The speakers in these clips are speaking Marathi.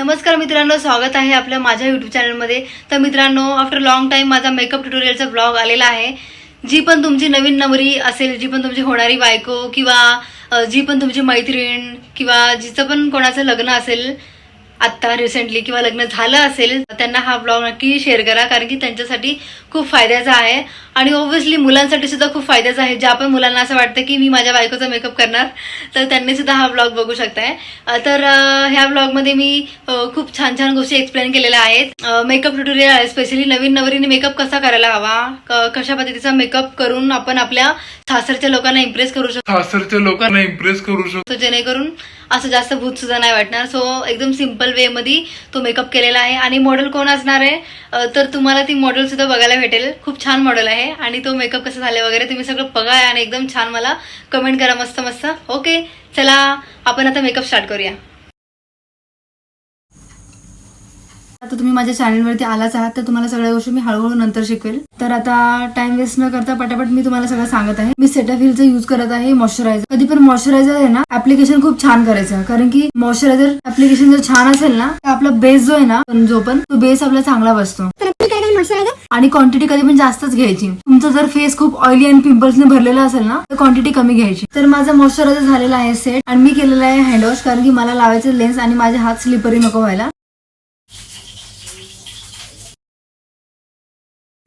नमस्कार मित्रांनो स्वागत आहे आपल्या माझ्या यूट्यूब चॅनलमध्ये तर मित्रांनो आफ्टर लॉंग टाईम माझा मेकअप ट्युटोरियलचा ब्लॉग आलेला आहे. जी पण तुमची नवीन नवरी असेल जी पण तुमची होणारी बायको किंवा जी पण तुमची मैत्रीण किंवा जिचं पण कोणाचं लग्न असेल आत्ता रिसेंटली किंवा लग्न झालं असेल त्यांना हा ब्लॉग नक्की शेअर करा कारण की त्यांच्यासाठी खूप फायद्याचा आहे. आणि ऑब्व्हियसली मुलांसाठी सुद्धा खूप फायद्याचा आहे. ज्या पण मुलांना असं वाटतं की मी माझ्या बायकोचा मेकअप करणार तर त्यांनी सुद्धा हा ब्लॉग बघू शकताय. तर ह्या ब्लॉगमध्ये मी खूप छान छान गोष्टी एक्सप्लेन केलेल्या आहेत. मेकअप ट्युटोरियल स्पेशली नवीन नवरीने मेकअप कसा करायला हवा कशा पद्धतीचा मेकअप करून आपण आपल्या सासरच्या लोकांना इम्प्रेस करू शकतो. सासरच्या लोकांना इम्प्रेस करू शकतो. तो जेणेकरून असं जास्त भूत सुद्धा नाही वाटणार. सो एकदम सिंपल वे मध्ये तो मेकअप केलेला आहे. आणि मॉडेल कोण असणार आहे? तर तुम्हाला ती मॉडेल सुद्धा बघायला भेटेल. खूप छान मॉडेल आहे. आणि तो मेकअप कसं झालं वगैरे तुम्ही सगळं बघा आणि एकदम छान मला कमेंट करा मस्त मस्त. ओके चला आपण आता मेकअप स्टार्ट करूया. आता तुम्ही माझ्या चॅनलवरती आलाच आहात तर तुम्हाला सगळ्या गोष्टी मी हळूहळू नंतर शिकवेल. तर आता टाइम वेस्ट न करता पटापट मी तुम्हाला सगळं सांगत आहे. मी सेटाफिलचा युज करत आहे मॉइश्चरायझर कधी पण मॉइश्चरायझर आहे ना ऍप्लिकेशन खूप छान करायचं. कारण की मॉइश्चरायझर ऍप्लिकेशन जर छान असेल ना तर आपला बेस जो आहे ना जो पण तो बेस आपला चांगला बसतो. आणि क्वांटिटी कधी पण जास्तच घ्यायची. तुमचा जर फेस खूप ऑइली आणि पिंपल्सने भरलेला असेल ना तर क्वांटिटी कमी घ्यायची. तर माझा मॉइश्चरायझर झालेला आहे सेट आणि मी केलेला आहे हँडवॉश कारण की मला लावायचं लेन्स आणि माझे हात स्लिपरी नको व्हायला.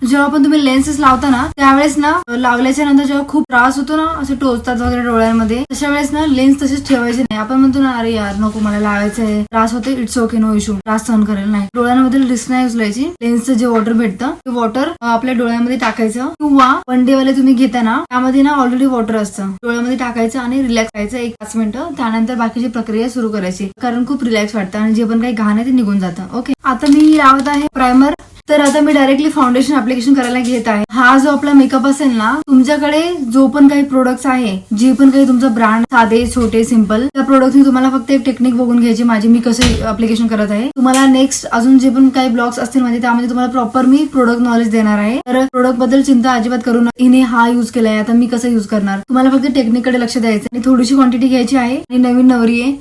जेव्हा पण तुम्ही लेन्सेस लावता ना त्यावेळेस ना लावल्याच्या नंतर जेव्हा खूप त्रास होतो ना असे टोचतात वगैरे डोळ्यांमध्ये तशा वेळेस ना लेन्स तसेच ठेवायचे नाही. आपण म्हणतो ना अरे यार नको मला लावायचंय. त्रास होते इट्स ओके नो इशू त्रास सहन करेल नाही. डोळ्यांमध्ये रिस्क नाही उचलायची. लेन्सचं जे वॉटर भेटतं ते वॉटर आपल्या डोळ्यामध्ये टाकायचं. किंवा वन डे वाले तुम्ही घेता ना त्यामध्ये ना ऑलरेडी वॉटर असतं. डोळ्यामध्ये टाकायचं आणि रिलॅक्स करायचं एक पाच मिनिटं. त्यानंतर बाकीची प्रक्रिया सुरू करायची. कारण खूप रिलॅक्स वाटतं आणि जे पण काही घाण आहे ते निघून जातं. ओके आता मी लावत आहे प्रायमर तर आता मी डायरेक्टली फाउंडेशन ऍप्लिकेशन करायला घेत आहे. हा जो आपला मेकअप असेल ना तुमच्याकडे जो पण काही प्रोडक्ट्स आहे जे पण काही तुमचं ब्रँड साधे छोटे सिंपल त्या प्रोडक्ट तुम्हाला फक्त एक टेक्निक बघून घ्यायची माझी मी कसं अप्लिकेशन करत आहे. तुम्हाला नेक्स्ट अजून जे पण काही ब्लॉग्स असतील म्हणजे त्यामध्ये तुम्हाला प्रॉपर मी प्रोडक्ट नॉलेज देणार आहे. तर प्रोडक्टबद्दल चिंता अजिबात करू नका. हिने हा युज केलाय आता मी कसं युज करणार? तुम्हाला फक्त टेक्निककडे लक्ष द्यायचं आणि थोडीशी क्वांटिटी घ्यायची आहे. आणि नवीन नवरी आहे.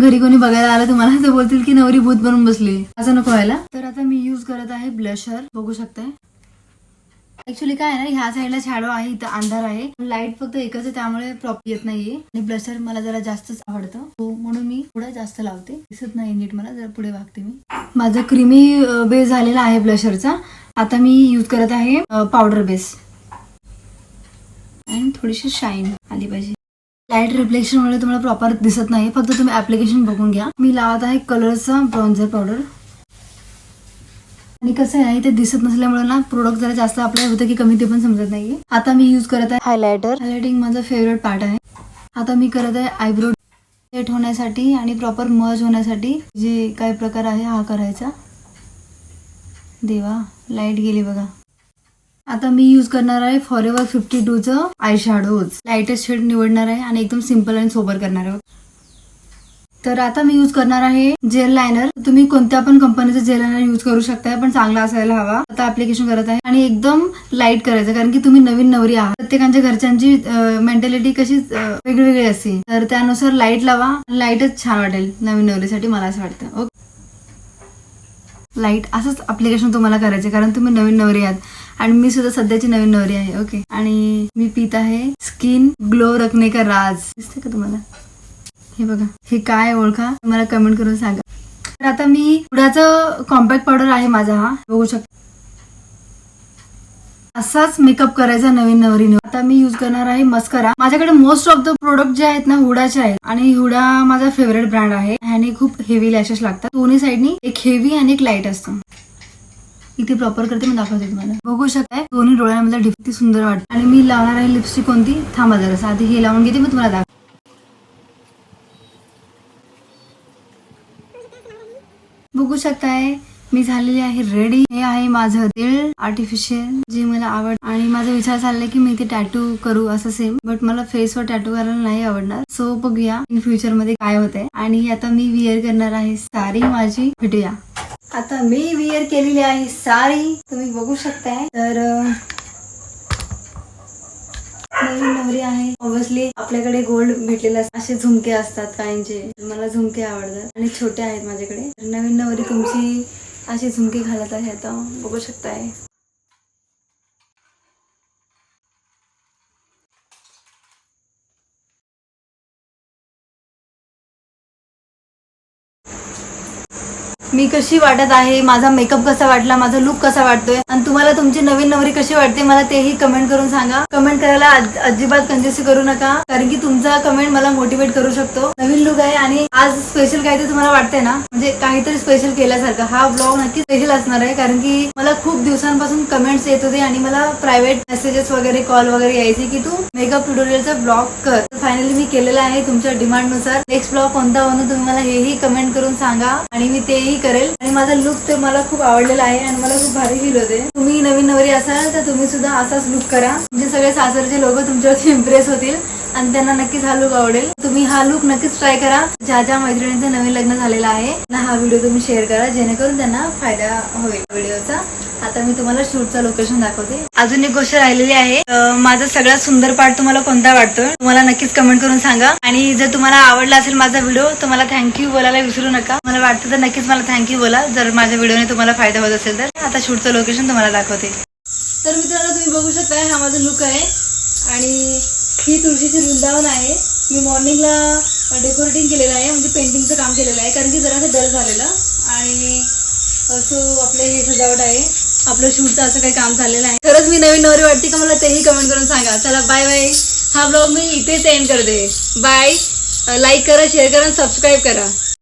घरी कोणी बघायला आलं तुम्हाला असं बोलतील की नवरी भूत बनून बसली. असं नको व्हायला. तर आता मी युज करत आहे ब्लशर बघू शकताय. ऍक्च्युली काय ना ह्या साईडला शॅडो आहे इथं अंधार आहे. लाइट फक्त एकच आहे त्यामुळे प्रॉपर येत नाहीये. आणि ब्लशर मला जरा जास्तच आवडतं. हो म्हणून मी थोडं जास्त लावते. दिसत नाही नीट मला जरा पुढे वागते मी. माझा क्रीमी बेस झालेला आहे ब्लशरचा आता मी युज करत आहे पावडर बेस आणि थोडीशी शाईन आली पाहिजे. लाइट रिफ्लेक्शनमुळे तुम्हाला प्रॉपर दिसत नाही. फक्त तुम्ही ॲप्लिकेशन बघून घ्या. मी लावत आहे कलरचा ब्रॉन्झर पावडर आणि कसं आहे ते दिसत नसल्यामुळे ना प्रोडक्ट जरा जास्त आपल्याला होतं की कमी ते पण समजत नाहीये. आता मी यूज करत आहे हायलायटर हायलायटिंग माझा फेवरेट पार्ट आहे. आता मी करत आहे आयब्रो सेट होण्यासाठी आणि प्रॉपर मर्ज होण्यासाठी जे काय प्रकार आहे हा करायचा. देवा लाइट गेली बघा. आता मी यूज करणार आहे फॉर एव्हर फिफ्टी टूचं आय शॅडोज लाईटेस्ट शेड निवडणार आहे आणि एकदम सिंपल आणि सोबर करणार आहे. तर आता मी यूज करणार आहे जेल लायनर तुम्ही कोणत्या पण कंपनीचं जेल लायनर यूज करू शकताय पण चांगला असायला हवा. आता अप्लिकेशन करत आहे आणि एकदम लाइट करायचं कारण की तुम्ही नवीन नवरी आहात. प्रत्येकांच्या घरच्यांची मेंटॅलिटी कशी वेगवेगळी वेगळी असते. तर त्यानुसार लाइट लावा. लाईटच छान वाटेल नवीन नवरीसाठी मला असं वाटतं. ओके. लाइट असंच अप्लिकेशन तुम्हाला करायचे कारण तुम्ही नवीन नवरी आहात. आणि मी सुद्धा सध्याची नवीन नवरी आहे ओके आणि मी पित आहे स्किन ग्लो रखने का राज. दिसते का तुम्हाला? हे बघा हे काय ओळखा? मला कमेंट करून सांगा. तर आता मी पुढ्याचं कॉम्पॅक्ट पावडर आहे माझा हा. बघू शकता. असाच मेकअप करायचा नवीन नवरीने. आता मी युज करणार आहे मस्करा. माझ्याकडे मोस्ट ऑफ द प्रोडक्ट जे आहेत ना हुडाचे आहेत. आणि हुडा माझा फेवरेट ब्रँड आहे. ह्याने खूप हेवी लॅशेस लागतात. दोन्ही साईडनी एक हेवी आणि एक लाइट असतं. इथे प्रॉपर करते मी दाखवते तुम्हाला. बघू शकताय दोन्ही डोळ्यांमध्ये डिफ सुंदर वाटत. आणि मी लावणार आहे लिपस्टिक कोणती? थांबा जरा आधी हे लावून घेते मी तुम्हाला दाखव बघू शकताय मी झालेली आहे रेडी हे आहे माझं दिल आर्टिफिशियल जे मला आवड आणि माझा विचार चाललाय की मी ते टॅटू करू असं सेम बट मला फेसवर टॅटू करायला नाही आवडणार. सो बघूया इन फ्युचरमध्ये काय होतंय. आणि आता मी विअर करणार आहे सारी माझी. भेटूया. आता मी वियर केलेली आहे साडी तुम्ही बघू शकताय. तर नवीन नवरी आहे. ऑब्व्हियसली आपल्याकडे गोल्ड भेटलेले असे झुमके असतात काहींचे. मला झुमके आवडतात. आणि छोटे आहेत माझ्याकडे. तर नवीन नवरी तुमची अशी झुमके घालत आहे आता बघू शकताय मी कशी वाटत आहे माझा मेकअप कसा वाटला माझा लुक कसा वाटतोय? आणि तुम्हाला तुमची नवीन नवरी कशी वाटते मला तेही कमेंट करून सांगा. कमेंट करायला अजिबात कंजेसी करू नका कारण की तुमचा कमेंट मला मोटिवेट करू शकतो. नवीन लुक आहे आणि आज स्पेशल काहीतरी तुम्हाला वाटतंय ना? म्हणजे काहीतरी स्पेशल केल्यासारखं. हा ब्लॉग नक्की स्पेशल असणार आहे कारण की मला खूप दिवसांपासून कमेंट्स येत होते आणि मला प्रायव्हेट मेसेजेस वगैरे कॉल वगैरे यायचे की तू मेकअप ट्युटोरियलचा ब्लॉग कर. फायनली मी केलेला आहे तुमच्या डिमांडनुसार नेक्स्ट ब्लॉग कोणता बनवू तुम्ही मला हेही कमेंट करून सांगा. आणि मी तेही करेल. आणि माझा लुक तर मला खूप आवडलेला आहे आणि मला खूप भारी फील होते. तुम्ही नवीन नवरी असाल तर तुम्ही सुद्धा असाच लुक करा. म्हणजे सगळे सासरचे लोक तुमच्यावरती इम्प्रेस होतील. आणि त्यांना नक्कीच हा लुक आवडेल. तुम्ही हा लुक नक्कीच ट्राय करा. ज्या ज्या मैत्रिणींचं नवीन लग्न झालेलं आहे ना हा व्हिडिओ तुम्ही शेअर करा जेणेकरून त्यांना फायदा होईल व्हिडिओचा आता मी तुम्हाला शूटचा लोकेशन दाखवते. अजून एक गोष्ट राहिलेली आहे. माझा सगळ्यात सुंदर पार्ट तुम्हाला कोणता वाटतोय? तुम्हाला नक्कीच कमेंट करून सांगा. आणि जर तुम्हाला आवडला असेल माझा व्हिडिओ तर मला थँक्यू बोलायला विसरू नका. मला वाटतं तर नक्कीच मला थँक्यू बोला. जर माझ्या व्हिडिओने तुम्हाला फायदा होत असेल तर. आता शूटचं लोकेशन तुम्हाला दाखवते. तर मित्रांनो तुम्ही बघू शकता हा माझा लुक आहे. आणि ही तुळशीची वृंदावन आहे. मी मॉर्निंगला डेकोरेटिंग केलेलं आहे. म्हणजे पेंटिंगचं काम केलेलं आहे. कारण की जरासं डल झालेलं. आणि असं आपले हे सजावट आहे. आपलं शूटचं असं काही काम चाललेलं आहे. खरंच मी नवीन नवरी वाटते का मला तेही कमेंट करून सांगा. चला बाय बाय हा ब्लॉग मी इथेच एंड करते. बाय लाईक करा शेअर करा सबस्क्राईब करा.